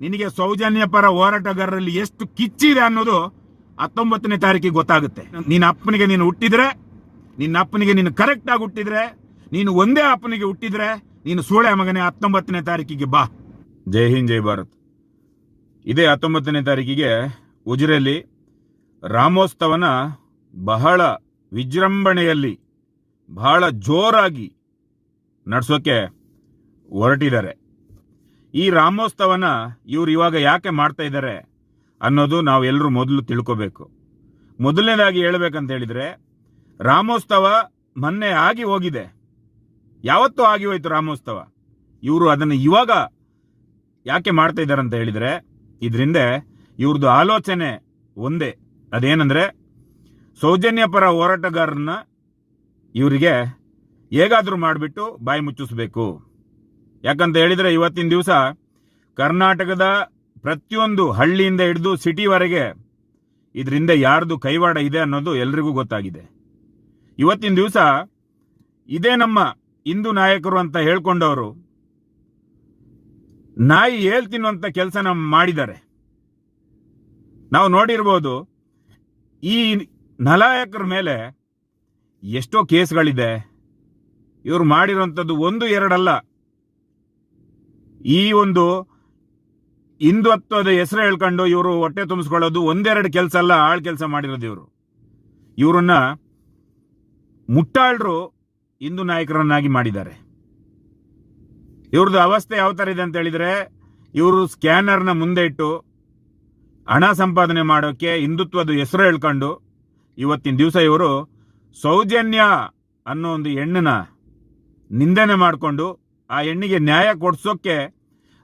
ನಿನಗೆ ಸೌಜನ್ಯ ಪರ ಹೋರಾಟಗಾರರಲ್ಲಿ ಎಷ್ಟು ಕಿಚ್ಚಿದೆ ಅನ್ನೋದು ಹತ್ತೊಂಬತ್ತನೇ ತಾರೀಕಿಗೆ ಗೊತ್ತಾಗುತ್ತೆ. ನಿನ್ನ ಅಪ್ಪನಿಗೆ ನೀನು ಹುಟ್ಟಿದ್ರೆ, ನಿನ್ನ ಅಪ್ಪನಿಗೆ ನೀನು ಕರೆಕ್ಟ್ ಆಗಿ ಹುಟ್ಟಿದ್ರೆ, ನೀನು ಒಂದೇ ಅಪ್ಪನಿಗೆ ಹುಟ್ಟಿದ್ರೆ ನೀನು ಸೂಳೆ ಮಗನೇ ಹತ್ತೊಂಬತ್ತನೇ ತಾರೀಕಿಗೆ ಬಾ. ಜೈ ಹಿಂದ್, ಜೈ ಭಾರತ್. ಇದೇ ಹತ್ತೊಂಬತ್ತನೇ ತಾರೀಕಿಗೆ ಉಜಿರೆಯಲ್ಲಿ ರಾಮೋತ್ಸವನ ಬಹಳ ವಿಜೃಂಭಣೆಯಲ್ಲಿ ಬಹಳ ಜೋರಾಗಿ ನಡೆಸೋಕೆ ಹೊರಟಿದ್ದಾರೆ. ಈ ರಾಮೋತ್ಸವನ ಇವ್ರು ಇವಾಗ ಯಾಕೆ ಮಾಡ್ತಾ ಇದ್ದಾರೆ ಅನ್ನೋದು ನಾವು ಎಲ್ಲರೂ ಮೊದಲು ತಿಳ್ಕೋಬೇಕು. ಮೊದಲನೇದಾಗಿ ಹೇಳ್ಬೇಕಂತ ಹೇಳಿದ್ರೆ ರಾಮೋತ್ಸವ ಮೊನ್ನೆ ಆಗಿ ಹೋಗಿದೆ. ಯಾವತ್ತೂ ಆಗಿ ಹೋಯ್ತು ರಾಮೋತ್ಸವ ಇವರು ಅದನ್ನು ಇವಾಗ ಯಾಕೆ ಮಾಡ್ತಾ ಇದ್ದಾರೆ ಅಂತ ಹೇಳಿದ್ರೆ, ಇದರಿಂದ ಇವ್ರದ್ದು ಆಲೋಚನೆ ಒಂದೇ. ಅದೇನಂದ್ರೆ, ಸೌಜನ್ಯ ಪರ ಹೋರಾಟಗಾರರನ್ನ ಇವರಿಗೆ ಹೇಗಾದರೂ ಮಾಡಿಬಿಟ್ಟು ಬಾಯಿ ಮುಚ್ಚಿಸ್ಬೇಕು. ಯಾಕಂತ ಹೇಳಿದ್ರೆ ಇವತ್ತಿನ ದಿವಸ ಕರ್ನಾಟಕದ ಪ್ರತಿಯೊಂದು ಹಳ್ಳಿಯಿಂದ ಹಿಡಿದು ಸಿಟಿವರೆಗೆ ಇದರಿಂದ ಯಾರ್ದು ಕೈವಾಡ ಇದೆ ಅನ್ನೋದು ಎಲ್ರಿಗೂ ಗೊತ್ತಾಗಿದೆ. ಇವತ್ತಿನ ದಿವಸ ಇದೇ ನಮ್ಮ ಹಿಂದೂ ನಾಯಕರು ಅಂತ ಹೇಳ್ಕೊಂಡವರು, ನಾಯಿ ಹೇಳ್ ಕೆಲಸ ನಮ್ಮ ಮಾಡಿದ್ದಾರೆ. ನಾವು ನೋಡಿರ್ಬೋದು, ಈ ನಲಾಯಕರ ಮೇಲೆ ಎಷ್ಟೋ ಕೇಸ್ಗಳಿದೆ. ಇವರು ಮಾಡಿರೋಂಥದ್ದು ಒಂದು ಎರಡಲ್ಲ. ಈ ಒಂದು ಹಿಂದುತ್ವದ ಹೆಸರು ಹೇಳ್ಕೊಂಡು ಇವರು ಹೊಟ್ಟೆ ತುಂಬಿಸ್ಕೊಳ್ಳೋದು ಒಂದೆರಡು ಕೆಲಸ ಅಲ್ಲ, ಆಳ್ ಕೆಲಸ ಮಾಡಿರೋದು ಇವರು. ಇವರನ್ನ ಮುಟ್ಟಾಳರು ಹಿಂದೂ ನಾಯಕರನ್ನಾಗಿ ಮಾಡಿದ್ದಾರೆ. ಇವ್ರದ್ದು ಅವಸ್ಥೆ ಯಾವ ಥರ ಇದೆ ಅಂತ ಹೇಳಿದ್ರೆ ಇವರು ಸ್ಕ್ಯಾನರ್ನ ಮುಂದೆ ಇಟ್ಟು ಹಣ ಸಂಪಾದನೆ ಮಾಡೋಕ್ಕೆ ಹಿಂದುತ್ವದ ಹೆಸರು ಹೇಳ್ಕೊಂಡು ಇವತ್ತಿನ ದಿವಸ ಇವರು ಸೌಜನ್ಯ ಅನ್ನೋ ಒಂದು ಹೆಣ್ಣನ್ನ ನಿಂದನೆ ಮಾಡಿಕೊಂಡು ಆ ಹೆಣ್ಣಿಗೆ ನ್ಯಾಯ ಕೊಡ್ಸೋಕ್ಕೆ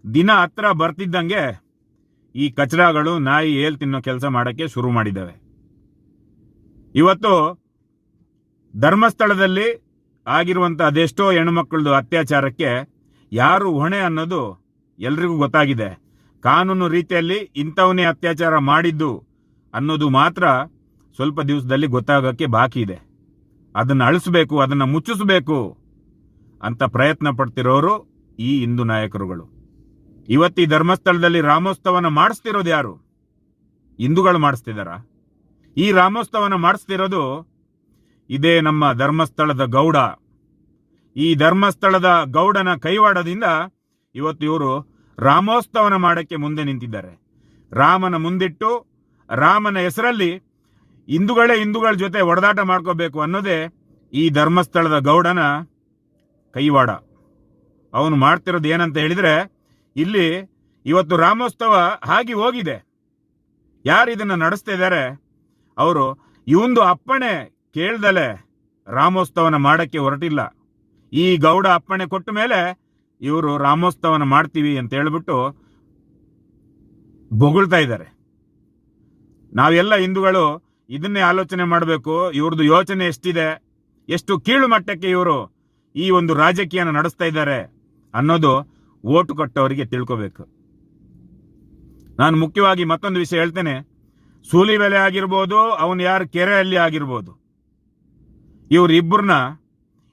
ದಿನ ಹತ್ರ ಬರ್ತಿದ್ದಂಗೆ ಈ ಕಚ್ರಾಗಳು ನಾಯಿ ಏಲ್ ತಿನ್ನೋ ಕೆಲಸ ಮಾಡೋಕ್ಕೆ ಶುರು ಮಾಡಿದ್ದಾವೆ. ಇವತ್ತು ಧರ್ಮಸ್ಥಳದಲ್ಲಿ ಆಗಿರುವಂಥ ಅದೆಷ್ಟೋ ಹೆಣ್ಮಕ್ಳದ್ದು ಅತ್ಯಾಚಾರಕ್ಕೆ ಯಾರು ಹೊಣೆ ಅನ್ನೋದು ಎಲ್ರಿಗೂ ಗೊತ್ತಾಗಿದೆ. ಕಾನೂನು ರೀತಿಯಲ್ಲಿ ಇಂಥವನ್ನೇ ಅತ್ಯಾಚಾರ ಮಾಡಿದ್ದು ಅನ್ನೋದು ಮಾತ್ರ ಸ್ವಲ್ಪ ದಿವಸದಲ್ಲಿ ಗೊತ್ತಾಗೋಕ್ಕೆ ಬಾಕಿ ಇದೆ. ಅದನ್ನು ಅಳಿಸ್ಬೇಕು, ಅದನ್ನು ಮುಚ್ಚಿಸ್ಬೇಕು ಅಂತ ಪ್ರಯತ್ನ ಪಡ್ತಿರೋರು ಈ ಹಿಂದೂ ನಾಯಕರುಗಳು. ಇವತ್ತು ಧರ್ಮಸ್ಥಳದಲ್ಲಿ ರಾಮೋತ್ಸವನ ಮಾಡಿಸ್ತಿರೋದು ಯಾರು? ಹಿಂದೂಗಳು ಮಾಡಿಸ್ತಿದಾರ ಈ ರಾಮೋತ್ಸವನ ಮಾಡಿಸ್ತಿರೋದು ಇದೇ ನಮ್ಮ ಧರ್ಮಸ್ಥಳದ ಗೌಡ. ಈ ಧರ್ಮಸ್ಥಳದ ಗೌಡನ ಕೈವಾಡದಿಂದ ಇವತ್ತು ಇವರು ರಾಮೋತ್ಸವನ ಮಾಡಕ್ಕೆ ಮುಂದೆ ನಿಂತಿದ್ದಾರೆ. ರಾಮನ ಮುಂದಿಟ್ಟು ರಾಮನ ಹೆಸರಲ್ಲಿ ಹಿಂದೂಗಳೇ ಹಿಂದೂಗಳ ಜೊತೆ ಒಡದಾಟ ಮಾಡ್ಕೋಬೇಕು ಅನ್ನೋದೇ ಈ ಧರ್ಮಸ್ಥಳದ ಗೌಡನ ಕೈವಾಡ. ಅವನು ಮಾಡ್ತಿರೋದು ಏನಂತ ಹೇಳಿದ್ರೆ ಇಲ್ಲಿ ಇವತ್ತು ರಾಮೋತ್ಸವ ಆಗಿ ಹೋಗಿದೆ. ಯಾರು ಇದನ್ನು ನಡೆಸ್ತಾ ಇದ್ದಾರೆ? ಅವರು ಇವಂದು ಅಪ್ಪಣೆ ಕೇಳ್ದಲೆ ರಾಮೋತ್ಸವನ ಮಾಡಕ್ಕೆ ಹೊರಟಿಲ್ಲ. ಈ ಗೌಡ ಅಪ್ಪಣೆ ಕೊಟ್ಟ ಮೇಲೆ ಇವರು ರಾಮೋತ್ಸವನ ಮಾಡ್ತೀವಿ ಅಂತ ಹೇಳ್ಬಿಟ್ಟು ಬೊಗಳ್ತಾ ಇದ್ದಾರೆ. ನಾವೆಲ್ಲ ಹಿಂದೂಗಳು ಇದನ್ನೇ ಆಲೋಚನೆ ಮಾಡಬೇಕು, ಇವ್ರದ್ದು ಯೋಚನೆ ಎಷ್ಟಿದೆ, ಎಷ್ಟು ಕೀಳು ಮಟ್ಟಕ್ಕೆ ಇವರು ಈ ಒಂದು ರಾಜಕೀಯನ ನಡೆಸ್ತಾ ಇದ್ದಾರೆ ಅನ್ನೋದು ಓಟು ಕೊಟ್ಟವರಿಗೆ ತಿಳ್ಕೋಬೇಕು. ನಾನು ಮುಖ್ಯವಾಗಿ ಮತ್ತೊಂದು ವಿಷಯ ಹೇಳ್ತೇನೆ. ಸೂಲಿ ಬೆಲೆ ಆಗಿರ್ಬೋದು, ಅವನು ಯಾರು ಕೆರೆಯಲ್ಲಿ ಆಗಿರ್ಬೋದು. ಇವರಿಬ್ಬರನ್ನ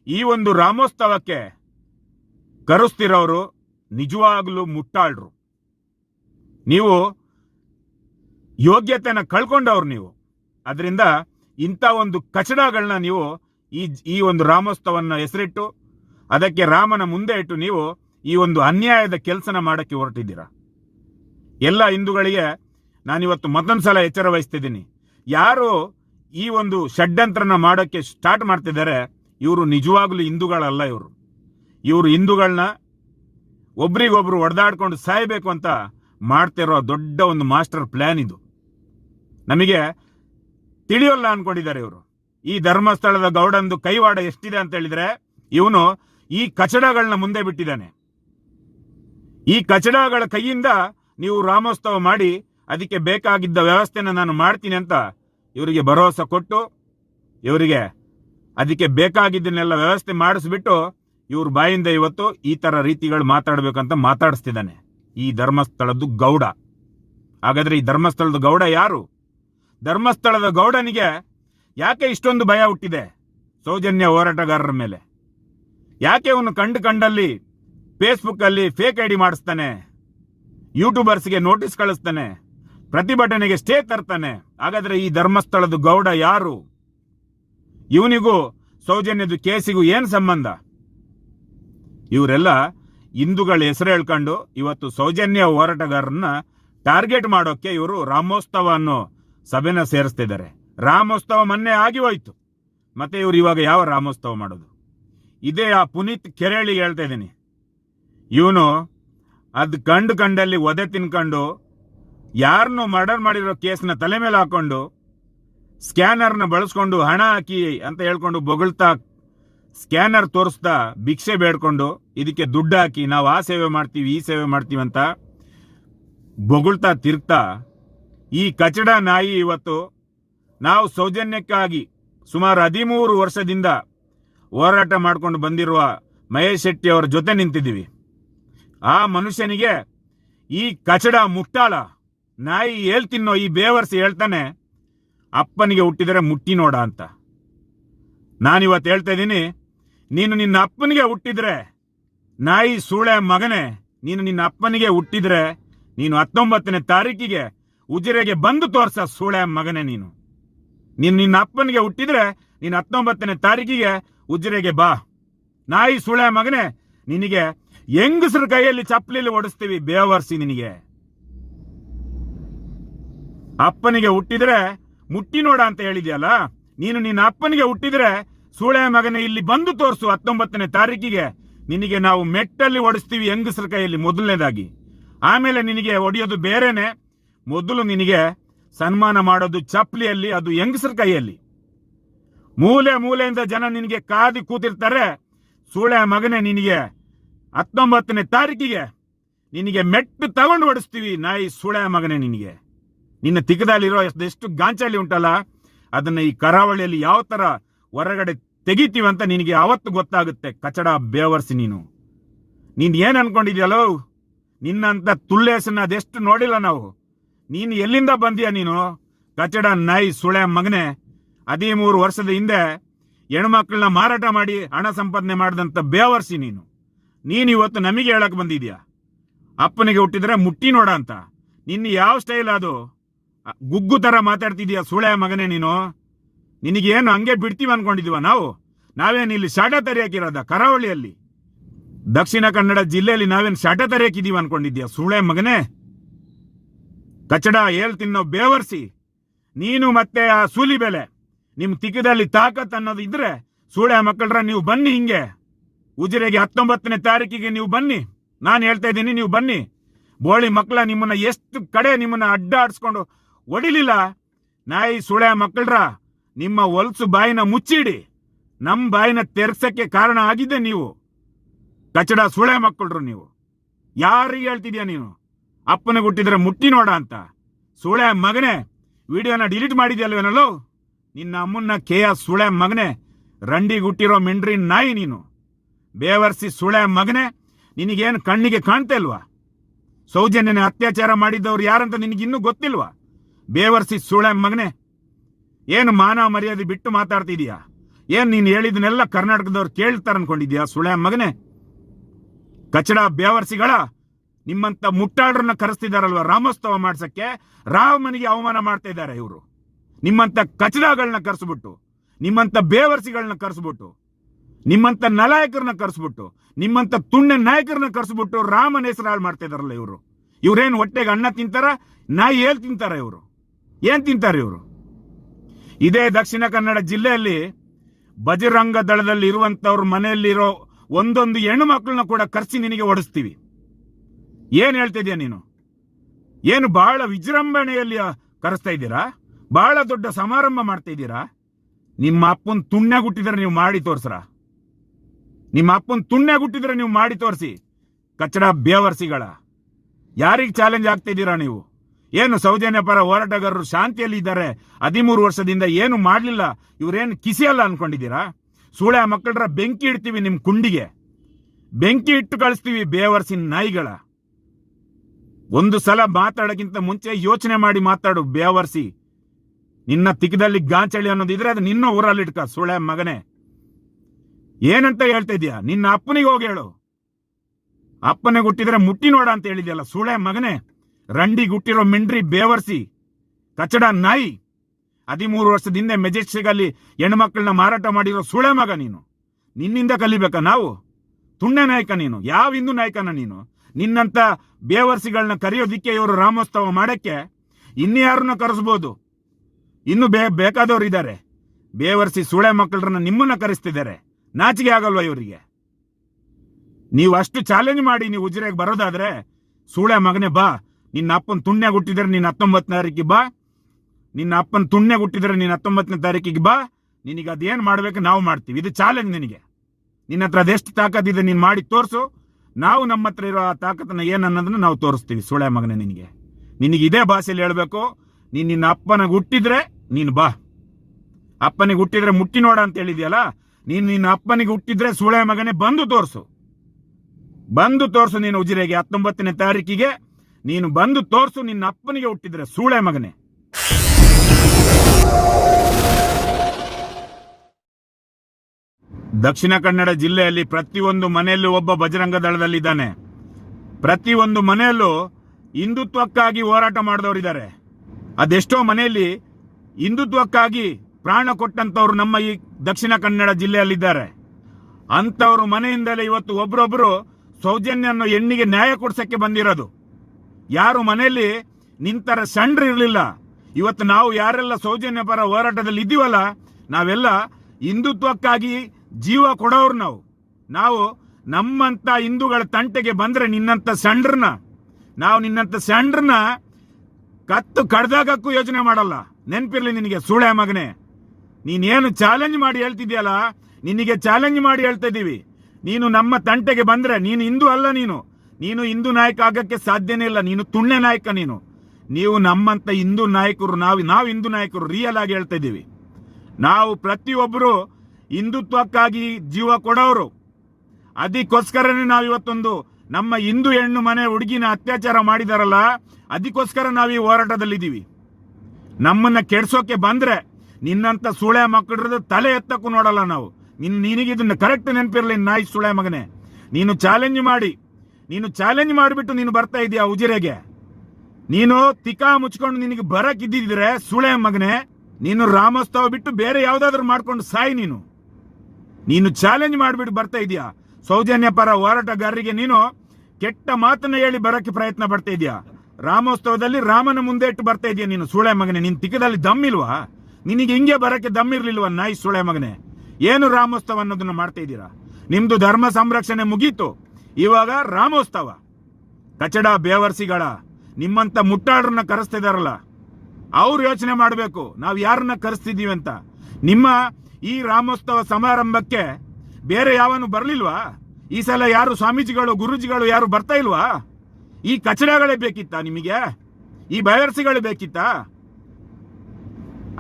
ಈ ಒಂದು ರಾಮೋತ್ಸವಕ್ಕೆ ಕರೆಸ್ತಿರೋರು ನಿಜವಾಗ್ಲೂ ಮುಟ್ಟಾಳ್ರು. ನೀವು ಯೋಗ್ಯತೆನ ಕಳ್ಕೊಂಡವ್ರು ನೀವು. ಅದರಿಂದ ಇಂಥ ಒಂದು ಕಚಡಗಳನ್ನ ನೀವು ಈ ಈ ಒಂದು ರಾಮೋತ್ಸವನ್ನ ಹೆಸರಿಟ್ಟು, ಅದಕ್ಕೆ ರಾಮನ ಮುಂದೆ ಇಟ್ಟು ನೀವು ಈ ಒಂದು ಅನ್ಯಾಯದ ಕೆಲಸನ ಮಾಡಕ್ಕೆ ಹೊರಟಿದ್ದೀರಾ? ಎಲ್ಲ ಹಿಂದೂಗಳಿಗೆ ನಾನಿವತ್ತು ಮತ್ತೊಂದು ಸಲ ಎಚ್ಚರ ವಹಿಸ್ತಿದ್ದೀನಿ. ಯಾರು ಈ ಒಂದು ಷಡ್ಯಂತ್ರನ ಮಾಡೋಕ್ಕೆ ಸ್ಟಾರ್ಟ್ ಮಾಡ್ತಿದ್ದಾರೆ, ಇವರು ನಿಜವಾಗ್ಲೂ ಹಿಂದೂಗಳಲ್ಲ ಇವರು. ಇವರು ಹಿಂದೂಗಳನ್ನ ಒಬ್ರಿಗೊಬ್ರು ಹೊಡೆದಾಡ್ಕೊಂಡು ಸಾಯಬೇಕು ಅಂತ ಮಾಡ್ತಿರೋ ದೊಡ್ಡ ಒಂದು ಮಾಸ್ಟರ್ ಪ್ಲ್ಯಾನ್ ಇದು. ನಮಗೆ ತಿಳಿಯೋಲ್ಲ ಅನ್ಕೊಂಡಿದ್ದಾರೆ ಇವರು. ಈ ಧರ್ಮಸ್ಥಳದ ಗೌಡಂದು ಕೈವಾಡ ಎಷ್ಟಿದೆ ಅಂತ ಹೇಳಿದ್ರೆ, ಇವನು ಈ ಕಚಡಗಳನ್ನ ಮುಂದೆ ಬಿಟ್ಟಿದ್ದಾನೆ. ಈ ಕಚಡಗಳ ಕೈಯಿಂದ ನೀವು ರಾಮೋತ್ಸವ ಮಾಡಿ ಅದಕ್ಕೆ ಬೇಕಾಗಿದ್ದ ವ್ಯವಸ್ಥೆನ ನಾನು ಮಾಡ್ತೀನಿ ಅಂತ ಇವರಿಗೆ ಭರವಸೆ ಕೊಟ್ಟು ಇವರಿಗೆ ಅದಕ್ಕೆ ಬೇಕಾಗಿದ್ದನ್ನೆಲ್ಲ ವ್ಯವಸ್ಥೆ ಮಾಡಿಸ್ಬಿಟ್ಟು ಇವ್ರ ಬಾಯಿಂದ ಇವತ್ತು ಈ ತರ ರೀತಿಗಳು ಮಾತಾಡಬೇಕಂತ ಮಾತಾಡಿಸ್ತಿದ್ದಾನೆ. ಈ ಧರ್ಮಸ್ಥಳದ್ದು ಗೌಡ. ಹಾಗಾದ್ರೆ ಈ ಧರ್ಮಸ್ಥಳದ ಗೌಡ ಯಾರು? ಧರ್ಮಸ್ಥಳದ ಗೌಡನಿಗೆ ಯಾಕೆ ಇಷ್ಟೊಂದು ಭಯ ಹುಟ್ಟಿದೆ? ಸೌಜನ್ಯ ಹೋರಾಟಗಾರರ ಮೇಲೆ. ಯಾಕೆ ಅವನು ಕಂಡು ಕಂಡಲ್ಲಿ ಫೇಸ್ಬುಕ್ ಅಲ್ಲಿ ಫೇಕ್ ಐ ಡಿ ಮಾಡಿಸ್ತಾನೆ, ಯೂಟ್ಯೂಬರ್ಸ್ಗೆ ನೋಟಿಸ್ ಕಳಿಸ್ತಾನೆ, ಪ್ರತಿಭಟನೆಗೆ ಸ್ಟೇ ತರ್ತಾನೆ. ಹಾಗಾದ್ರೆ ಈ ಧರ್ಮಸ್ಥಳದ ಗೌಡ ಯಾರು? ಇವನಿಗೂ, ಸೌಜನ್ಯದ ಕೇಸಿಗೂ ಏನು ಸಂಬಂಧ? ಇವರೆಲ್ಲ ಹಿಂದೂಗಳ ಹೆಸರು ಹೇಳ್ಕೊಂಡು ಇವತ್ತು ಸೌಜನ್ಯ ಹೋರಾಟಗಾರರನ್ನ ಟಾರ್ಗೆಟ್ ಮಾಡೋಕ್ಕೆ ಇವರು ರಾಮೋತ್ಸವ ಅನ್ನೋ ಸಭೆನ ಸೇರಿಸ್ತಿದ್ದಾರೆ. ರಾಮೋತ್ಸವ ಮೊನ್ನೆ ಆಗಿ ಹೋಯ್ತು. ಮತ್ತೆ ಇವರು ಇವಾಗ ಯಾವ ರಾಮೋತ್ಸವ ಮಾಡೋದು? ಇದೇ ಆ ಪುನೀತ್ ಕೆರೆಳಿ ಹೇಳ್ತಾ ಇದ್ದೀನಿ. ಇವನು ಅದು ಕಂಡು ಕಂಡಲ್ಲಿ ಒದೆ ತಿನ್ಕೊಂಡು ಯಾರನ್ನು ಮರ್ಡರ್ ಮಾಡಿರೋ ಕೇಸ್ನ ತಲೆ ಮೇಲೆ ಹಾಕೊಂಡು ಸ್ಕ್ಯಾನರ್ನ ಬಳಸ್ಕೊಂಡು ಹಣ ಹಾಕಿ ಅಂತ ಹೇಳ್ಕೊಂಡು ಬೊಗಳ್ತಾ ಸ್ಕ್ಯಾನರ್ ತೋರಿಸ್ತಾ ಭಿಕ್ಷೆ ಬೇಡ್ಕೊಂಡು ಇದಕ್ಕೆ ದುಡ್ಡು ಹಾಕಿ ನಾವು ಆ ಸೇವೆ ಮಾಡ್ತೀವಿ, ಈ ಸೇವೆ ಮಾಡ್ತೀವಿ ಅಂತ ಬೊಗಳ್ತಾ ತಿರ್ಗ್ತಾ ಈ ಕಚಡ ನಾಯಿ ಇವತ್ತು ನಾವು ಸೌಜನ್ಯಕ್ಕಾಗಿ ಸುಮಾರು ಹದಿಮೂರು ವರ್ಷದಿಂದ ಹೋರಾಟ ಮಾಡ್ಕೊಂಡು ಬಂದಿರುವ ಮಹೇಶ್ ಶೆಟ್ಟಿ ಅವರ ಜೊತೆ ನಿಂತಿದ್ದೀವಿ. ಆ ಮನುಷ್ಯನಿಗೆ, ಈ ಕಚಡ ಮುಟ್ಟಾಳ, ನಾಯಿ ಹೇಳ್ತಿನ್ನೋ ಈ ಬೇವರ್ಸಿ ಹೇಳ್ತಾನೆ ಅಪ್ಪನಿಗೆ ಹುಟ್ಟಿದರೆ ಮುಟ್ಟಿ ನೋಡ ಅಂತ. ನಾನಿವತ್ತು ಹೇಳ್ತಾ ಇದ್ದೀನಿ, ನೀನು ನಿನ್ನ ಅಪ್ಪನಿಗೆ ಹುಟ್ಟಿದ್ರೆ, ನಾಯಿ ಸೂಳೆ ಮಗನೇ, ನೀನು ನಿನ್ನ ಅಪ್ಪನಿಗೆ ಹುಟ್ಟಿದ್ರೆ, ನೀನು ಹತ್ತೊಂಬತ್ತನೇ ತಾರೀಕಿಗೆ ಉಜಿರೆಗೆ ಬಂದು ತೋರ್ಸ ಸೂಳೆ ಮಗನೇ ನೀನು. ನೀನು ನಿನ್ನ ಅಪ್ಪನಿಗೆ ಹುಟ್ಟಿದ್ರೆ, ನೀನು ಹತ್ತೊಂಬತ್ತನೇ ತಾರೀಕಿಗೆ ಉಜಿರೆಗೆ ಬಾ. ನಾಯಿ ಸುಳೆ ಮಗನೇ, ನಿನಗೆ ಹೆಂಗಸರ ಕೈಯಲ್ಲಿ ಚಪ್ಪಲಿಲಿ ಓಡಿಸ್ತೀವಿ ಬೇವರ್ಸಿ ನಿನಗೆ. ಅಪ್ಪನಿಗೆ ಹುಟ್ಟಿದ್ರೆ ಮುಟ್ಟಿ ನೋಡ ಅಂತ ಹೇಳಿದ್ಯಲ್ಲ, ನೀನು ನಿನ್ನ ಅಪ್ಪನಿಗೆ ಹುಟ್ಟಿದ್ರೆ ಸೂಳೆ ಮಗನೇ ಇಲ್ಲಿ ಬಂದು ತೋರಿಸು ಹತ್ತೊಂಬತ್ತನೇ ತಾರೀಕಿಗೆ. ನಿನಗೆ ನಾವು ಮೆಟ್ಟಲ್ಲಿ ಹೊಡಿಸ್ತೀವಿ ಹೆಂಗಸರ ಕೈಯಲ್ಲಿ ಮೊದಲನೇದಾಗಿ. ಆಮೇಲೆ ನಿನಗೆ ಹೊಡೆಯೋದು ಬೇರೆನೆ. ಮೊದಲು ನಿನಗೆ ಸನ್ಮಾನ ಮಾಡೋದು ಚಪ್ಪಲಿಯಲ್ಲಿ, ಅದು ಹೆಂಗಸರ ಕೈಯಲ್ಲಿ. ಮೂಲೆ ಮೂಲೆಯಿಂದ ಜನ ನಿನಗೆ ಕಾದಿ ಕೂತಿರ್ತಾರೆ. ಸೂಳೆ ಮಗನೇ ನಿನಗೆ ಹತ್ತೊಂಬತ್ತನೇ ತಾರೀಕಿಗೆ ನಿನಗೆ ಮೆಟ್ಟು ತಗೊಂಡು ಹೊಡಿಸ್ತೀವಿ, ನಾಯಿ ಸುಳೆ ಮಗನೇ ನಿನಗೆ. ನಿನ್ನ ತಿಕ್ಕದಲ್ಲಿರೋ ಎಷ್ಟು ಗಾಂಚಾಳಿ ಉಂಟಲ್ಲ, ಅದನ್ನ ಈ ಕರಾವಳಿಯಲ್ಲಿ ಯಾವ ತರ ಹೊರಗಡೆ ತೆಗಿತೀವಿ ಅಂತ ನಿನಗೆ ಅವತ್ತು ಗೊತ್ತಾಗುತ್ತೆ, ಕಚಡ ಬೇವರ್ಸಿ ನೀನು. ನೀನ್ ಏನ್ ಅನ್ಕೊಂಡಿದ್ಯಲ್ಲೋ, ನಿನ್ನಂತ ತುಲ್ಲೇಸನ್ನ ಅದೆಷ್ಟು ನೋಡಿಲ್ಲ ನಾವು. ನೀನು ಎಲ್ಲಿಂದ ಬಂದೀಯ ನೀನು? ಕಚಡ, ನಾಯಿ, ಸುಳೆ ಮಗನೇ, ಹದಿಮೂರು ವರ್ಷದ ಹಿಂದೆ ಹೆಣ್ಮಕ್ಳನ್ನ ಮಾರಾಟ ಮಾಡಿ ಹಣ ಸಂಪಾದನೆ ಮಾಡಿದಂತ ಬೇವರ್ಸಿ ನೀನು. ನೀನು ಇವತ್ತು ನಮಗೆ ಹೇಳಕ್ ಬಂದಿದ್ಯಾ? ಅಪ್ಪನಿಗೆ ಹುಟ್ಟಿದ್ರೆ ಮುಟ್ಟಿ ನೋಡ ಅಂತ. ನಿನ್ನ ಯಾವ ಸ್ಟೈಲ್ ಅದು? ಗುಗ್ಗು ಥರ ಮಾತಾಡ್ತಿದ್ಯಾ ಸುಳೆ ಮಗನೇ ನೀನು? ನಿನಗೇನು ಹಂಗೆ ಬಿಡ್ತೀವಿ ಅನ್ಕೊಂಡಿದೀವ ನಾವು? ನಾವೇನು ಇಲ್ಲಿ ಶಾಟ ತರಿಯಾಕಿರೋದ ಕರಾವಳಿಯಲ್ಲಿ? ದಕ್ಷಿಣ ಕನ್ನಡ ಜಿಲ್ಲೆಯಲ್ಲಿ ನಾವೇನು ಶಾಟ ತರಿಯಾಕಿದ್ದೀವಿ ಅನ್ಕೊಂಡಿದ್ಯಾ ಸುಳೆ ಮಗನೇ? ಕಚಡ ಏಳು ತಿನ್ನೋ ಬೇವರ್ಸಿ. ನೀನು ಮತ್ತೆ ಆ ಸೂಲಿ ಬೆಲೆ ನಿಮ್ಮ ತಿಕ್ಕದಲ್ಲಿ ತಾಕತ್ ಅನ್ನೋದು ಇದ್ರೆ ಸೂಳೆ ಮಕ್ಕಳ್ರ ನೀವು ಬನ್ನಿ ಹಿಂಗೆ. ಉಜಿರೆಗೆ ಹತ್ತೊಂಬತ್ತನೇ ತಾರೀಕಿಗೆ ನೀವು ಬನ್ನಿ. ನಾನು ಹೇಳ್ತಾ ಇದ್ದೀನಿ, ನೀವು ಬನ್ನಿ. ಬೋಳಿ ಮಕ್ಕಳ ನಿಮ್ಮನ್ನ ಎಷ್ಟು ಕಡೆ ನಿಮ್ಮನ್ನ ಅಡ್ಡ ಒಡಿಲಿಲ್ಲ. ಹೊಡಿಲಿಲ್ಲ ನಾಯಿ ಸುಳೆ ಮಕ್ಕಳ್ರ, ನಿಮ್ಮ ಹೊಲಸು ಬಾಯಿನ ಮುಚ್ಚಿಡಿ. ನಮ್ಮ ಬಾಯಿನ ತೆರೆಸಕ್ಕೆ ಕಾರಣ ಆಗಿದೆ ನೀವು. ಕಚಡ ಸುಳೆ ಮಕ್ಕಳ್ರು ನೀವು. ಯಾರಿಗೆ ಹೇಳ್ತಿದ್ಯಾ ನೀನು? ಅಪ್ಪನ ಹುಟ್ಟಿದ್ರೆ ಮುಟ್ಟಿ ನೋಡ ಅಂತ. ಸುಳೆ ಮಗನೇ, ವಿಡಿಯೋನ ಡಿಲೀಟ್ ಮಾಡಿದ್ಯಲ್ವೇನಲ್ಲೋ? ನಿನ್ನ ಅಮ್ಮನ್ನ ಕೇಯ ಸುಳೆ ಮಗನೇ, ರಂಡಿಗೆ ಹುಟ್ಟಿರೋ ಮಿಂಡ್ರಿ ನಾಯಿ ನೀನು. ಬೇವರ್ಸಿ ಸುಳೆ ಮಗನೇ, ನಿನಗೇನು ಕಣ್ಣಿಗೆ ಕಾಣ್ತಾ ಇಲ್ವಾ? ಸೌಜನ್ಯನ ಅತ್ಯಾಚಾರ ಮಾಡಿದ್ದವ್ರು ಯಾರಂತ ನಿನಗಿನ್ನೂ ಗೊತ್ತಿಲ್ವಾ? ಬೇವರ್ಸಿ ಸುಳೆ ಮಗನೇ, ಏನು ಮಾನವ ಮರ್ಯಾದೆ ಬಿಟ್ಟು ಮಾತಾಡ್ತಿದೀಯಾ? ಏನು ನೀನು ಹೇಳಿದನ್ನೆಲ್ಲ ಕರ್ನಾಟಕದವ್ರು ಕೇಳ್ತಾರೆ ಅನ್ಕೊಂಡಿದ್ಯಾ ಸುಳೆ ಮಗನೇ? ಕಚಡ ಬೇವರ್ಸಿಗಳ, ನಿಮ್ಮಂತ ಮುಟ್ಟಾಡ್ರನ್ನ ಕರೆಸ್ತಿದಾರಲ್ವ ರಾಮೋತ್ಸವ ಮಾಡ್ಸಕ್ಕೆ? ರಾಮನಿಗೆ ಅವಮಾನ ಮಾಡ್ತಾ ಇದ್ದಾರೆ ಇವರು. ನಿಮ್ಮಂತ ಕಚಡಗಳನ್ನ ಕರೆಸ್ಬಿಟ್ಟು, ನಿಮ್ಮಂತ ಬೇವರ್ಸಿಗಳನ್ನ ಕರೆಸ್ಬಿಟ್ಟು ನಿಮ್ಮಂತ ನಲಾಯಕರನ್ನ ಕರೆಸ್ಬಿಟ್ಟು, ನಿಮ್ಮಂತ ತುಣ್ಣ ನಾಯಕರನ್ನ ಕರೆಸ್ಬಿಟ್ಟು ರಾಮನ ಹೆಸರು ಹಾಳು ಮಾಡ್ತಾ ಇದಾರಲ್ಲ ಇವರು. ಇವ್ರೇನು ಹೊಟ್ಟೆಗೆ ಅನ್ನ ತಿಂತಾರ, ನಾಯಿ ಏಲ್ ತಿಂತಾರ ಇವರು? ಏನ್ ತಿಂತಾರೆ ಇವರು? ಇದೇ ದಕ್ಷಿಣ ಕನ್ನಡ ಜಿಲ್ಲೆಯಲ್ಲಿ ಬಜರಂಗ ದಳದಲ್ಲಿ ಇರುವಂತವ್ರ ಮನೆಯಲ್ಲಿರೋ ಒಂದೊಂದು ಹೆಣ್ಣು ಮಕ್ಕಳನ್ನ ಕೂಡ ಕರ್ಸಿ ನಿನಗೆ ಓಡಿಸ್ತೀವಿ. ಏನ್ ಹೇಳ್ತಿದ್ಯಾ ನೀನು? ಏನು ಬಹಳ ವಿಜೃಂಭಣೆಯಲ್ಲಿ ಕರೆಸ್ತಾ ಇದ್ದೀರಾ? ಬಹಳ ದೊಡ್ಡ ಸಮಾರಂಭ ಮಾಡ್ತಾ ಇದ್ದೀರಾ? ನಿಮ್ಮ ಅಪ್ಪನ ತುಣ್ಣಗುಟ್ಟಿದ್ರೆ ನೀವು ಮಾಡಿ ತೋರ್ಸ್ರ? ನಿಮ್ಮ ಅಪ್ಪನ ತುಣ್ಯ ಗುಟ್ಟಿದ್ರೆ ನೀವು ಮಾಡಿ ತೋರಿಸಿ. ಕಚ್ಚಡ ಬೇವರ್ಸಿಗಳ. ಯಾರಿಗೆ ಚಾಲೆಂಜ್ ಆಗ್ತಿದ್ದೀರಾ ನೀವು? ಏನು ಸೌಜನ್ಯ ಪರ ಹೋರಾಟಗಾರರು ಶಾಂತಿಯಲ್ಲಿ ಇದ್ದಾರೆ, ಹದಿಮೂರು ವರ್ಷದಿಂದ ಏನು ಮಾಡಲಿಲ್ಲ, ಇವರೇನು ಕಿಸಿಯಲ್ಲ ಅನ್ಕೊಂಡಿದ್ದೀರಾ? ಸೂಳೆ ಮಕ್ಕಳರ ಬೆಂಕಿ ಇಡ್ತೀವಿ ನಿಮ್ಮ ಕುಂಡಿಗೆ. ಬೆಂಕಿ ಇಟ್ಟು ಕಳಿಸ್ತೀವಿ ಬೇವರ್ಸಿ ನಾಯಿಗಳ. ಒಂದು ಸಲ ಮಾತಾಡೋಕ್ಕಿಂತ ಮುಂಚೆ ಯೋಚನೆ ಮಾಡಿ ಮಾತಾಡು ಬೇವರ್ಸಿ. ನಿನ್ನ ತಿಕ್ಕದಲ್ಲಿ ಗಾಂಚಳಿ ಅನ್ನೋದಿದ್ರೆ ಅದು ನಿನ್ನ ಊರಲ್ಲಿ ಇಟ್ಕ ಸುಳೆ ಮಗನೇ. ಏನಂತ ಹೇಳ್ತಾ ಇದೀಯ? ನಿನ್ನ ಅಪ್ಪನಿಗೆ ಹೋಗಿ ಹೇಳು. ಅಪ್ಪನಿಗೆ ಹುಟ್ಟಿದ್ರೆ ಮುಟ್ಟಿ ನೋಡ ಅಂತ ಹೇಳಿದ್ಯಲ್ಲ, ಸುಳೆ ಮಗನೇ. ರಂಡಿ ಹುಟ್ಟಿರೋ ಮಿಂಡ್ರಿ ಬೇವರ್ಸಿ. ಕಚಡ ನಾಯಿ. ಹದಿಮೂರು ವರ್ಷದ ಹಿಂದೆ ಮೆಜೆಸ್ಟಿಕ್ ಅಲ್ಲಿ ಹೆಣ್ಮಕ್ಳನ್ನ ಮಾರಾಟ ಮಾಡಿರೋ ಸುಳೆ ಮಗ ನೀನು. ನಿನ್ನಿಂದ ಕಲಿಬೇಕಾ ನಾವು? ತುಂಡೆ ನಾಯಕ ನೀನು, ಯಾವ ಹಿಂದೂ ನಾಯಕನ ನೀನು? ನಿನ್ನಂತ ಬೇವರ್ಸಿಗಳನ್ನ ಕರೆಯೋದಿಕ್ಕೆ ಇವರು ರಾಮೋತ್ಸವ ಮಾಡಕ್ಕೆ ಇನ್ಯಾರನ್ನ ಕರೆಸ್ಬೋದು? ಇನ್ನು ಬೇ ಬೇಕಾದವ್ರು ಇದ್ದಾರೆ ಬೇವರ್ಸಿ ಸುಳೆ ಮಕ್ಕಳನ್ನ ನಿಮ್ಮನ್ನ ಕರೆಸ್ತಿದ್ದಾರೆ. ನಾಚಿಕೆ ಆಗಲ್ವಾ ಇವರಿಗೆ? ನೀವು ಅಷ್ಟು ಚಾಲೆಂಜ್ ಮಾಡಿ ನೀವು ಉಜಿರೆಗೆ ಬರೋದಾದ್ರೆ, ಸೂಳೆ ಮಗನೇ ಬಾ. ನಿನ್ನ ಅಪ್ಪನ ತುಣ್ಯ ಹುಟ್ಟಿದ್ರೆ ನಿನ್ನ ಹತ್ತೊಂಬತ್ತನೇ ತಾರೀಕಿಗೆ ಬಾ. ನಿನ್ನ ಅಪ್ಪನ ತುಣ್ಯ ಹುಟ್ಟಿದ್ರೆ ನಿನ್ನ ಹತ್ತೊಂಬತ್ತನೇ ತಾರೀಕಿಗೆ ಬಾ. ನಿನಗೆ ಅದೇನು ಮಾಡ್ಬೇಕು ನಾವು ಮಾಡ್ತೀವಿ. ಇದು ಚಾಲೆಂಜ್ ನಿನಗೆ. ನಿನ್ನ ಹತ್ರ ಅದೆಷ್ಟು ತಾಕತ್ತಿದೆ ನೀನು ಮಾಡಿ ತೋರಿಸು. ನಾವು ನಮ್ಮ ಹತ್ರ ಇರೋ ಆ ತಾಕತ್ತನ್ನ ಏನು ಅನ್ನೋದನ್ನ ನಾವು ತೋರಿಸ್ತೀವಿ ಸೂಳೆ ಮಗನೇ ನಿನಗೆ. ನಿನಗೆ ಇದೇ ಭಾಷೆಯಲ್ಲಿ ಹೇಳಬೇಕು. ನೀನು ನಿನ್ನ ಅಪ್ಪನಿಗೆ ಹುಟ್ಟಿದ್ರೆ ನೀನು ಬಾ. ಅಪ್ಪನಿಗೆ ಹುಟ್ಟಿದ್ರೆ ಮುಟ್ಟಿ ನೋಡ ಅಂತ ಹೇಳಿದ್ಯಲ್ಲ ನೀನು ನಿನ್ನ ಅಪ್ಪನಿಗೆ ಹುಟ್ಟಿದ್ರೆ ಸುಳೆ ಮಗನೇ ಬಂದು ತೋರಿಸು. ಬಂದು ತೋರಿಸು ನೀನು ಉಜಿರೆಗೆ ಹತ್ತೊಂಬತ್ತನೇ ತಾರೀಕಿಗೆ. ನೀನು ಬಂದು ತೋರಿಸು ನಿನ್ನ ಅಪ್ಪನಿಗೆ ಹುಟ್ಟಿದ್ರೆ ಸೂಳೆ ಮಗನೇ. ದಕ್ಷಿಣ ಕನ್ನಡ ಜಿಲ್ಲೆಯಲ್ಲಿ ಪ್ರತಿಯೊಂದು ಮನೆಯಲ್ಲೂ ಒಬ್ಬ ಬಜರಂಗ ದಳದಲ್ಲಿದ್ದಾನೆ. ಪ್ರತಿಯೊಂದು ಮನೆಯಲ್ಲೂ ಹಿಂದುತ್ವಕ್ಕಾಗಿ ಹೋರಾಟ ಮಾಡಿದವರಿದ್ದಾರೆ. ಅದೆಷ್ಟೋ ಮನೆಯಲ್ಲಿ ಹಿಂದುತ್ವಕ್ಕಾಗಿ ಪ್ರಾಣ ಕೊಟ್ಟಂತವ್ರು ನಮ್ಮ ಈ ದಕ್ಷಿಣ ಕನ್ನಡ ಜಿಲ್ಲೆಯಲ್ಲಿದ್ದಾರೆ. ಅಂತವ್ರ ಮನೆಯಿಂದಲೇ ಇವತ್ತು ಒಬ್ಬರೊಬ್ಬರು ಸೌಜನ್ಯ ಅನ್ನೋ ಹೆಣ್ಣಿಗೆ ನ್ಯಾಯ ಕೊಡ್ಸೋಕ್ಕೆ ಬಂದಿರೋದು. ಯಾರು ಮನೆಯಲ್ಲಿ ನಿಂತರ ಸಣ್ಣ ಇರಲಿಲ್ಲ. ಇವತ್ತು ನಾವು ಯಾರೆಲ್ಲ ಸೌಜನ್ಯ ಪರ ಹೋರಾಟದಲ್ಲಿ ಇದ್ದೀವಲ್ಲ, ನಾವೆಲ್ಲ ಹಿಂದುತ್ವಕ್ಕಾಗಿ ಜೀವ ಕೊಡೋರು ನಾವು. ನಾವು ನಮ್ಮಂತ ಹಿಂದೂಗಳ ತಂಟೆಗೆ ಬಂದ್ರೆ ನಿನ್ನಂತ ಸಣ್ಣ ನಾವು ನಿನ್ನಂತ ಸಣ್ಣ ಕತ್ತು ಕಡ್ದಾಗಕ್ಕೂ ಯೋಚನೆ ಮಾಡಲ್ಲ. ನೆನಪಿರ್ಲಿ ನಿನಗೆ, ಸುಳೆ ಮಗನೇ. ನೀನೇನು ಚಾಲೆಂಜ್ ಮಾಡಿ ಹೇಳ್ತಿದ್ಯಲ್ಲ? ನಿನಗೆ ಚಾಲೆಂಜ್ ಮಾಡಿ ಹೇಳ್ತಾ ಇದ್ದೀವಿ ನೀನು ನಮ್ಮ ತಂಟೆಗೆ ಬಂದ್ರೆ, ನೀನು ಹಿಂದೂ ಅಲ್ಲ ನೀನು. ನೀನು ಹಿಂದೂ ನಾಯಕ ಆಗಕ್ಕೆ ಸಾಧ್ಯನೇ ಇಲ್ಲ. ನೀನು ತುಣ್ಣೆ ನಾಯಕ ನೀನು. ನೀವು ನಮ್ಮಂತ ಹಿಂದೂ ನಾಯಕರು, ನಾವು ನಾವು ಹಿಂದೂ ನಾಯಕರು ರಿಯಲ್ ಆಗಿ ಹೇಳ್ತಾ ಇದ್ದೀವಿ ನಾವು ಪ್ರತಿಯೊಬ್ಬರು ಹಿಂದುತ್ವಕ್ಕಾಗಿ ಜೀವ ಕೊಡೋರು. ಅದಕ್ಕೋಸ್ಕರನೇ ನಾವು ಇವತ್ತೊಂದು ನಮ್ಮ ಹಿಂದೂ ಹೆಣ್ಣು ಮನೆ ಹುಡುಗಿನ ಅತ್ಯಾಚಾರ ಮಾಡಿದಾರಲ್ಲ, ಅದಕ್ಕೋಸ್ಕರ ನಾವು ಈ ಹೋರಾಟದಲ್ಲಿದ್ದೀವಿ. ನಮ್ಮನ್ನ ಕೆಡಿಸೋಕೆ ಬಂದ್ರೆ ನಿನ್ನಂತ ಸುಳೆ ಮಕ್ಕಳದ್ದು ತಲೆ ಎತ್ತಕ್ಕೂ ನೋಡಲ್ಲ ನಾವು. ನಿನ್ ನಿನಗೆ ಇದನ್ನ ಕರೆಕ್ಟ್ ನೆನಪಿರಲಿ, ನಾಯಿ ಸುಳೆ ಮಗನೇ. ನೀನು ಚಾಲೆಂಜ್ ಮಾಡಿ. ನೀನು ಚಾಲೆಂಜ್ ಮಾಡಿಬಿಟ್ಟು ನೀನು ಬರ್ತಾ ಇದೀಯ ಉಜಿರೆಗೆ? ನೀನು ತಿಕಾ ಮುಚ್ಕೊಂಡು ನಿನಗೆ ಬರಕ್ ಇದ್ದಿದ್ರೆ ಸುಳೆ ಮಗನೇ, ನೀನು ರಾಮೋತ್ಸವ ಬಿಟ್ಟು ಬೇರೆ ಯಾವ್ದಾದ್ರು ಮಾಡ್ಕೊಂಡು ಸಾಯಿ ನೀನು. ನೀನು ಚಾಲೆಂಜ್ ಮಾಡಿಬಿಟ್ಟು ಬರ್ತಾ ಇದೀಯಾ? ಸೌಜನ್ಯ ಪರ ಹೋರಾಟಗಾರರಿಗೆ ನೀನು ಕೆಟ್ಟ ಮಾತನ್ನ ಹೇಳಿ ಬರಕ್ಕೆ ಪ್ರಯತ್ನ ಪಡ್ತಾ ಇದೀಯಾ? ರಾಮೋತ್ಸವದಲ್ಲಿ ರಾಮನ ಮುಂದೆ ಇಟ್ಟು ಬರ್ತಾ ಇದೀಯ ನೀನು ಸುಳೆ ಮಗನೇ? ನಿನ್ನ ತಿಕ್ಕದಲ್ಲಿ ದಮ್ಮಿಲ್ವಾ ನಿನಗೆ ಹಿಂಗೆ ಬರಕ್ಕೆ ದಮ್ಮಿರ್ಲಿಲ್ವ ನಾಯಿ ಸುಳೆ ಮಗನೆ? ಏನು ರಾಮೋತ್ಸವ ಅನ್ನೋದನ್ನ ಮಾಡ್ತಾ ಇದ್ದೀರಾ? ನಿಮ್ದು ಧರ್ಮ ಸಂರಕ್ಷಣೆ ಮುಗೀತು. ಇವಾಗ ರಾಮೋತ್ಸವ. ಕಚಡ ಬೇವರ್ಸಿಗಳ, ನಿಮ್ಮಂತ ಮುಟ್ಟಾಡ್ರನ್ನ ಕರೆಸ್ತಿದಾರಲ್ಲ, ಅವ್ರು ಯೋಚನೆ ಮಾಡಬೇಕು. ನಾವು ಯಾರನ್ನ ಕರೆಸ್ತಿದ್ದೀವಿ ಅಂತ. ನಿಮ್ಮ ಈ ರಾಮೋತ್ಸವ ಸಮಾರಂಭಕ್ಕೆ ಬೇರೆ ಯಾವನು ಬರಲಿಲ್ವಾ? ಈ ಸಲ ಯಾರು ಸ್ವಾಮೀಜಿಗಳು, ಗುರುಜಿಗಳು ಯಾರು ಬರ್ತಾ ಇಲ್ವಾ? ಈ ಕಚಡಗಳೇ ಬೇಕಿತ್ತಾ ನಿಮಗೆ? ಈ ಬಯರ್ಸಿಗಳು ಬೇಕಿತ್ತಾ?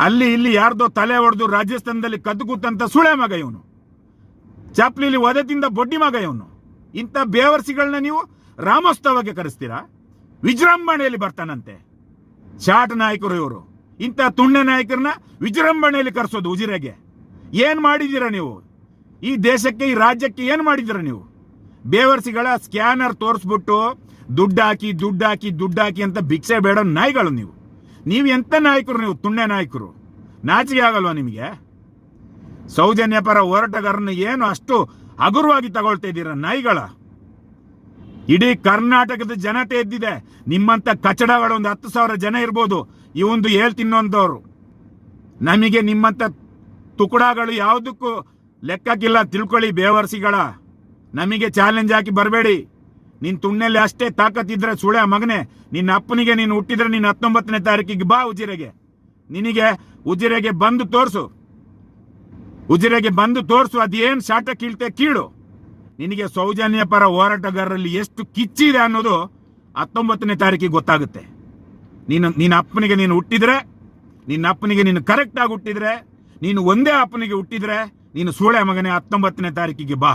ಅಲ್ಲಿ ಇಲ್ಲಿ ಯಾರ್ದೋ ತಲೆ ಹೊಡೆದು ರಾಜಸ್ಥಾನದಲ್ಲಿ ಕದ್ದು ಕೂತಂತ ಸುಳೆ ಮಗ ಇವನು. ಚಾಪ್ಲಿಲಿ ಒದೆತಿಂದ ಬೊಡ್ಡಿ ಮಗ ಇವನು. ಇಂಥ ಬೇವರ್ಸಿಗಳನ್ನ ನೀವು ರಾಮೋತ್ಸವಕ್ಕೆ ಕರೆಸ್ತೀರಾ? ವಿಜೃಂಭಣೆಯಲ್ಲಿ ಬರ್ತಾನಂತೆ. ಚಾಟ್ ನಾಯಕರು ಇವರು. ಇಂಥ ತುಂಡೆ ನಾಯಕರನ್ನ ವಿಜೃಂಭಣೆಯಲ್ಲಿ ಕರೆಸೋದು ಉಜಿರೆಗೆ. ಏನ್ ಮಾಡಿದ್ದೀರಾ ನೀವು? ಈ ದೇಶಕ್ಕೆ, ಈ ರಾಜ್ಯಕ್ಕೆ ಏನ್ ಮಾಡಿದ್ದೀರಾ ನೀವು? ಬೇವರ್ಸಿಗಳ ಸ್ಕ್ಯಾನರ್ ತೋರಿಸ್ಬಿಟ್ಟು ದುಡ್ಡು ಹಾಕಿ ದುಡ್ಡು ಹಾಕಿ ದುಡ್ಡು ಹಾಕಿ ಅಂತ ಭಿಕ್ಷೆ ಬೇಡ ನಾಯಿಗಳು ನೀವು. ನೀವು ಎಂತ ನಾಯಕರು, ನೀವು ತುಂಡೆ ನಾಯಕರು? ನಾಚಿಕೆ ಆಗಲ್ವಾ ನಿಮಗೆ? ಸೌಜನ್ಯ ಪರ ಹೋರಾಟಗಾರನ ಏನು ಅಷ್ಟು ಹಗುರವಾಗಿ ತಗೊಳ್ತಾ ಇದ್ದೀರಾ ನಾಯಿಗಳ? ಇಡೀ ಕರ್ನಾಟಕದ ಜನತೆ ಎದ್ದಿದೆ. ನಿಮ್ಮಂತ ಕಚಡಗಳು ಒಂದು ಹತ್ತು ಸಾವಿರ ಜನ ಇರ್ಬೋದು. ಈ ಒಂದು ಹೇಳ್ ತಿನ್ನೋಂಥವ್ರು. ನಮಗೆ ನಿಮ್ಮಂತ ತುಕುಡಗಳು ಯಾವುದಕ್ಕೂ ಲೆಕ್ಕಕ್ಕಿಲ್ಲ ತಿಳ್ಕೊಳ್ಳಿ, ಬೇವರ್ಸಿಗಳ. ನಮಗೆ ಚಾಲೆಂಜ್ ಹಾಕಿ ಬರಬೇಡಿ. ನಿನ್ ತುಣ್ಣಲ್ಲಿ ಅಷ್ಟೇ ತಾಕತ್ತಿದ್ರೆ ಸುಳೆ ಮಗನೇ. ನಿನ್ನ ಅಪ್ಪನಿಗೆ ನೀನು ಹುಟ್ಟಿದ್ರೆ ನೀನು ಹತ್ತೊಂಬತ್ತನೇ ತಾರೀಕಿಗೆ ಬಾ ಉಜಿರೆಗೆ. ನಿನಗೆ ಉಜಿರೆಗೆ ಬಂದು ತೋರಿಸು. ಉಜಿರೆಗೆ ಬಂದು ತೋರಿಸು, ಅದೇನು ಶಾಟ ಕೀಳ್ತೆ ಕೀಳು. ನಿನಗೆ ಸೌಜನ್ಯ ಪರ ಹೋರಾಟಗಾರರಲ್ಲಿ ಎಷ್ಟು ಕಿಚ್ಚಿದೆ ಅನ್ನೋದು ಹತ್ತೊಂಬತ್ತನೇ ತಾರೀಕಿಗೆ ಗೊತ್ತಾಗುತ್ತೆ. ನೀನು, ನಿನ್ನ ಅಪ್ಪನಿಗೆ ನೀನು ಹುಟ್ಟಿದ್ರೆ, ನಿನ್ನ ಅಪ್ಪನಿಗೆ ನೀನು ಕರೆಕ್ಟ್ ಆಗಿ ಹುಟ್ಟಿದ್ರೆ, ನೀನು ಒಂದೇ ಅಪ್ಪನಿಗೆ ಹುಟ್ಟಿದ್ರೆ, ನೀನು ಸೂಳೆ ಮಗನೇ ಹತ್ತೊಂಬತ್ತನೇ ತಾರೀಕಿಗೆ ಬಾ.